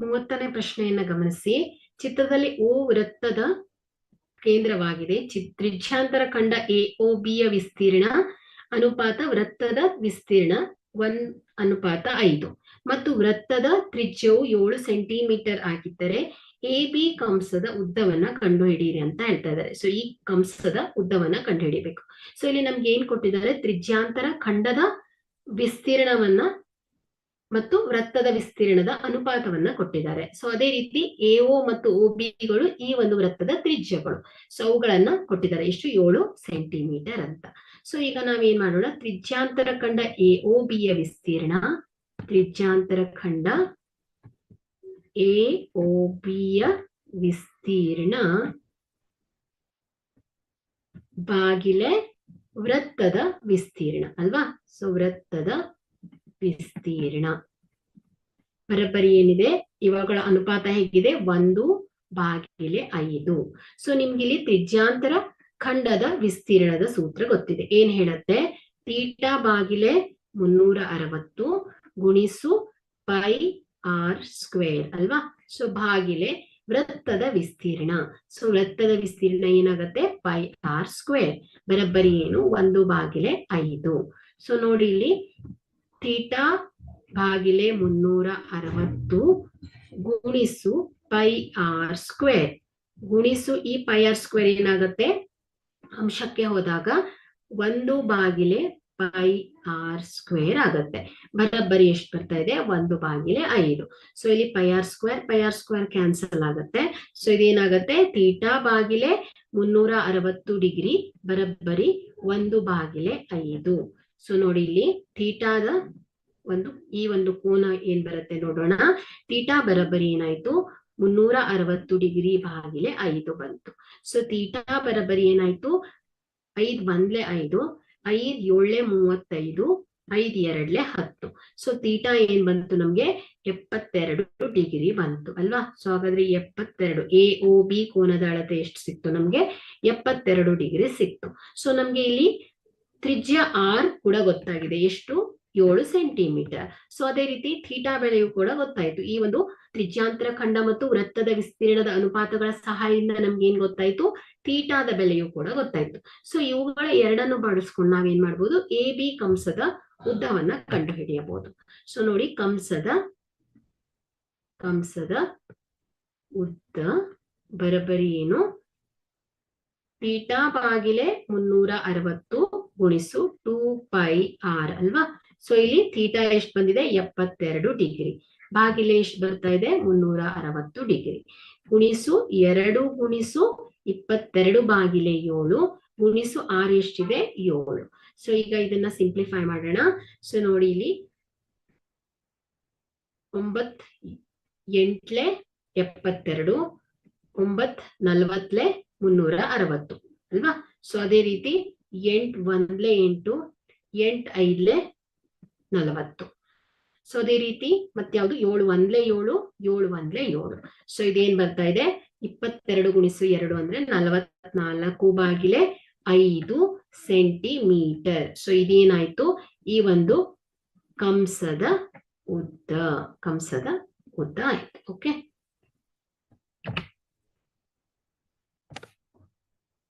ಮೂವತ್ತನೇ ಪ್ರಶ್ನೆಯನ್ನ ಗಮನಿಸಿ. ಚಿತ್ರದಲ್ಲಿ ಓ ವೃತ್ತದ ಕೇಂದ್ರವಾಗಿದೆ. ತ್ರಿಜ್ಯಾಂತರ ಖಂಡ ಎ ಒ ಬಿಯ ವಿಸ್ತೀರ್ಣ, ಅನುಪಾತ ವೃತ್ತದ ವಿಸ್ತೀರ್ಣ ಒನ್ ಅನುಪಾತ ಐದು. ಮತ್ತು ವೃತ್ತದ ತ್ರಿಜ್ಯವು ಏಳು ಸೆಂಟಿಮೀಟರ್ ಆಗಿದ್ದರೆ ಎ, ಬಿ ಕಂಸದ ಉದ್ದವನ್ನ ಕಂಡುಹಿಡಿಯಿರಿ ಅಂತ ಹೇಳ್ತಾ ಇದ್ದಾರೆ. ಸೊ, ಈ ಕಂಸದ ಉದ್ದವನ್ನ ಕಂಡುಹಿಡಿಬೇಕು. ಸೊ, ಇಲ್ಲಿ ನಮ್ಗೆ ಏನ್ ಕೊಟ್ಟಿದ್ದಾರೆ? ತ್ರಿಜ್ಯಾಂತರ ಖಂಡದ ವಿಸ್ತೀರ್ಣವನ್ನ ಮತ್ತು ವೃತ್ತದ ವಿಸ್ತೀರ್ಣದ ಅನುಪಾತವನ್ನ ಕೊಟ್ಟಿದ್ದಾರೆ. ಸೊ ಅದೇ ರೀತಿ ಎಒ ಮತ್ತು ಓ ಬಿಗಳು ಈ ಒಂದು ವೃತ್ತದ ತ್ರಿಜ್ಯಗಳು. ಸೊ ಅವುಗಳನ್ನ ಕೊಟ್ಟಿದ್ದಾರೆ. ಎಷ್ಟು ಏಳು ಸೆಂಟಿಮೀಟರ್ ಅಂತ. ಸೊ ಈಗ ನಾವೇನ್ ಮಾಡೋಣ? ತ್ರಿಜ್ಯಾಂತರ ಖಂಡ ಎ ಒ ಬಿಯ ವಿಸ್ತೀರ್ಣ, ತ್ರಿಜ್ಯಾಂತರ ಖಂಡ ಎ ಒ ಬಿಯ ವಿಸ್ತೀರ್ಣ ಬಾಗಿಲೆ ವೃತ್ತದ ವಿಸ್ತೀರ್ಣ ಅಲ್ವಾ? ಸೊ ವೃತ್ತದ ವಿಸ್ತೀರ್ಣ ಬರಬ್ಬರಿ ಏನಿದೆ? ಇವಾಗಳ ಅನುಪಾತ ಹೇಗಿದೆ? ಒಂದು ಬಾಗಿಲೆ ಐದು. ಸೊ ನಿಮ್ಗೆ ಇಲ್ಲಿ ತ್ರಿಜ್ಯಾಂತರ ಖಂಡದ ವಿಸ್ತೀರ್ಣದ ಸೂತ್ರ ಗೊತ್ತಿದೆ. ಏನ್ ಹೇಳತ್ತೆ? ತೀಟಾ ಬಾಗಿಲೆ ಮುನ್ನೂರ ಅರವತ್ತು ಗುಣಿಸು ಪೈ ಆರ್ ಸ್ಕ್ವೇರ್ ಅಲ್ವಾ? ಸೊ ಬಾಗಿಲೆ ವೃತ್ತದ ವಿಸ್ತೀರ್ಣ. ಸೊ ವೃತ್ತದ ವಿಸ್ತೀರ್ಣ ಏನಾಗತ್ತೆ? Pi R square. ಬರಬ್ಬರಿ ಏನು? ಒಂದು ಬಾಗಿಲೆ ಐದು. ಸೊ ನೋಡಿ ಇಲ್ಲಿ ಥೀಟಾ ಬಾಗಿಲೆ ಮುನ್ನೂರ ಅರವತ್ತು ಗುಣಿಸು ಪೈ ಆರ್ ಸ್ಕ್ವೇರ್ ಗುಣಿಸು ಈ ಪೈ ಆರ್ ಸ್ಕ್ವೇರ್ ಏನಾಗುತ್ತೆ? ಅಂಶಕ್ಕೆ ಹೋದಾಗ ಒಂದು ಬಾಗಿಲೆ ಪೈ ಆರ್ ಸ್ಕ್ವೇರ್ ಆಗತ್ತೆ. ಬರಬ್ಬರಿ ಎಷ್ಟು ಬರ್ತಾ ಇದೆ? ಒಂದು ಬಾಗಿಲೆ ಐದು. ಸೊ ಇಲ್ಲಿ pi R square pi R square cancel ಆಗತ್ತೆ. ಸೊ ಇದೇನಾಗತ್ತೆ? ತೀಟಾ ಬಾಗಿಲೆ ಮುನ್ನೂರ ಅರವತ್ತು ಡಿಗ್ರಿ ಬರಬ್ಬರಿ ಒಂದು ಬಾಗಿಲೆ ಐದು. ಸೊ ನೋಡಿ ಇಲ್ಲಿ ಥೀಟಾದ ಒಂದು, ಈ ಒಂದು ಕೋನ ಏನ್ ಬರುತ್ತೆ ನೋಡೋಣ. ತೀಟಾ ಬರಬರಿ ಏನಾಯ್ತು? ಮುನ್ನೂರ ಅರವತ್ತು ಡಿಗ್ರಿ ಬಾಗಿಲೆ ಐದು ಬಂತು. ಸೊ ತೀಟಾ ಬರಬರಿ ಏನಾಯ್ತು? ಐದ್ ಬಂದ್ಲೆ ಐದು, ಐದ್ ಏಳ್ಲೆ ಮೂವತ್ತೈದು, ಐದ್ ಎರಡ್ಲೆ ಹತ್ತು. ಸೊ ತೀಟಾ ಏನ್ ಬಂತು ನಮ್ಗೆ? ಎಪ್ಪತ್ತೆರಡು ಡಿಗ್ರಿ ಬಂತು, ಅಲ್ವಾ? ಸೊ ಹಾಗಾದ್ರೆ ಎಪ್ಪತ್ತೆರಡು ಎ ಒ ಬಿ ಕೋನದ ಅಳತೆ ಎಷ್ಟು ಸಿಕ್ತು ನಮ್ಗೆ? ಎಪ್ಪತ್ತೆರಡು ಡಿಗ್ರಿ ಸಿಕ್ತು. ಸೊ ನಮ್ಗೆ ಇಲ್ಲಿ ತ್ರಿಜ್ಯ ಆರ್ ಕೂಡ ಗೊತ್ತಾಗಿದೆ. ಎಷ್ಟು? ಏಳು ಸೆಂಟಿಮೀಟರ್. ಸೊ ಅದೇ ರೀತಿ ಥೀಟಾ ಬೆಲೆಯು ಕೂಡ ಗೊತ್ತಾಯ್ತು. ಈ ಒಂದು ತ್ರಿಜ್ಯಾಂತರ ಖಂಡ ಮತ್ತು ವೃತ್ತದ ವಿಸ್ತೀರ್ಣದ ಅನುಪಾತಗಳ ಸಹಾಯದಿಂದ ನಮ್ಗೆ ಏನ್ ಗೊತ್ತಾಯ್ತು? ಥೀಟಾದ ಬೆಲೆಯು ಕೂಡ ಗೊತ್ತಾಯ್ತು. ಸೊ ಇವುಗಳ ಎರಡನ್ನು ಬಳಸ್ಕೊಂಡು ನಾವೇನ್ ಮಾಡ್ಬೋದು? ಎ, ಬಿ ಕಂಸದ ಉದ್ದವನ್ನ ಕಂಡುಹಿಡಿಯಬಹುದು. ಸೊ ನೋಡಿ ಕಂಸದ ಕಂಸದ ಉದ್ದ ಬರಬರಿ ಏನು? ಥೀಟಾ ಬಾಗಿಲೆ ಮುನ್ನೂರ ಅರವತ್ತು ಗುಣಿಸು ಟೂ ಪೈ ಆರ್ ಅಲ್ವಾ? ಸೊ ಇಲ್ಲಿ ಥೀಟಾ ಎಷ್ಟು ಬಂದಿದೆ? ಎಪ್ಪತ್ತೆರಡು ಡಿಗ್ರಿ. ಬಾಗಿಲೆ ಎಷ್ಟು ಬರ್ತಾ ಇದೆ? ಮುನ್ನೂರ ಅರವತ್ತು ಡಿಗ್ರಿ. ಗುಣಿಸು ಎರಡು, ಗುಣಿಸು ಇಪ್ಪತ್ತೆರಡು ಬಾಗಿಲೆ ಏಳು, ಗುಣಿಸು ಆರ್ ಎಷ್ಟಿದೆ? ಏಳು. ಸೊ ಈಗ ಇದನ್ನ ಸಿಂಪ್ಲಿಫೈ ಮಾಡೋಣ. ಸೊ ನೋಡಿ ಇಲ್ಲಿ ಒಂಬತ್ ಎಂಟ್ಲೆ ಎಪ್ಪತ್ತೆರಡು ಒಂಬತ್ ನಲ್ವತ್ಲೆ ಮುನ್ನೂರ ಅರವತ್ತು ಅಲ್ವಾ? ಸೊ ಅದೇ ರೀತಿ ಎಂಟ್ ಒಂದ್ಲೆ ಎಂಟು, ಎಂಟ್ ಐದ್ಲೆ ನಲವತ್ತು. ಸೊ ಅದೇ ರೀತಿ ಮತ್ತೆ ಯಾವ್ದು? ಏಳು ಒಂದ್ಲೆ ಏಳು ಏಳು ಒಂದ್ಲೆ ಏಳು. ಸೊ ಇದೇನ್ ಬರ್ತಾ ಇದೆ? ಇಪ್ಪತ್ತೆರಡು ಗುಣಿಸು ಎರಡು ಅಂದ್ರೆ ನಲವತ್ನಾಲ್ಕು ಬಾಗಿಲೆ ಐದು ಸೆಂಟಿಮೀಟರ್. ಸೊ ಇದೇನಾಯ್ತು? ಈ ಒಂದು ಕಂಸದ ಉದ್ದ ಕಂಸದ ಉದ್ದ ಆಯ್ತು.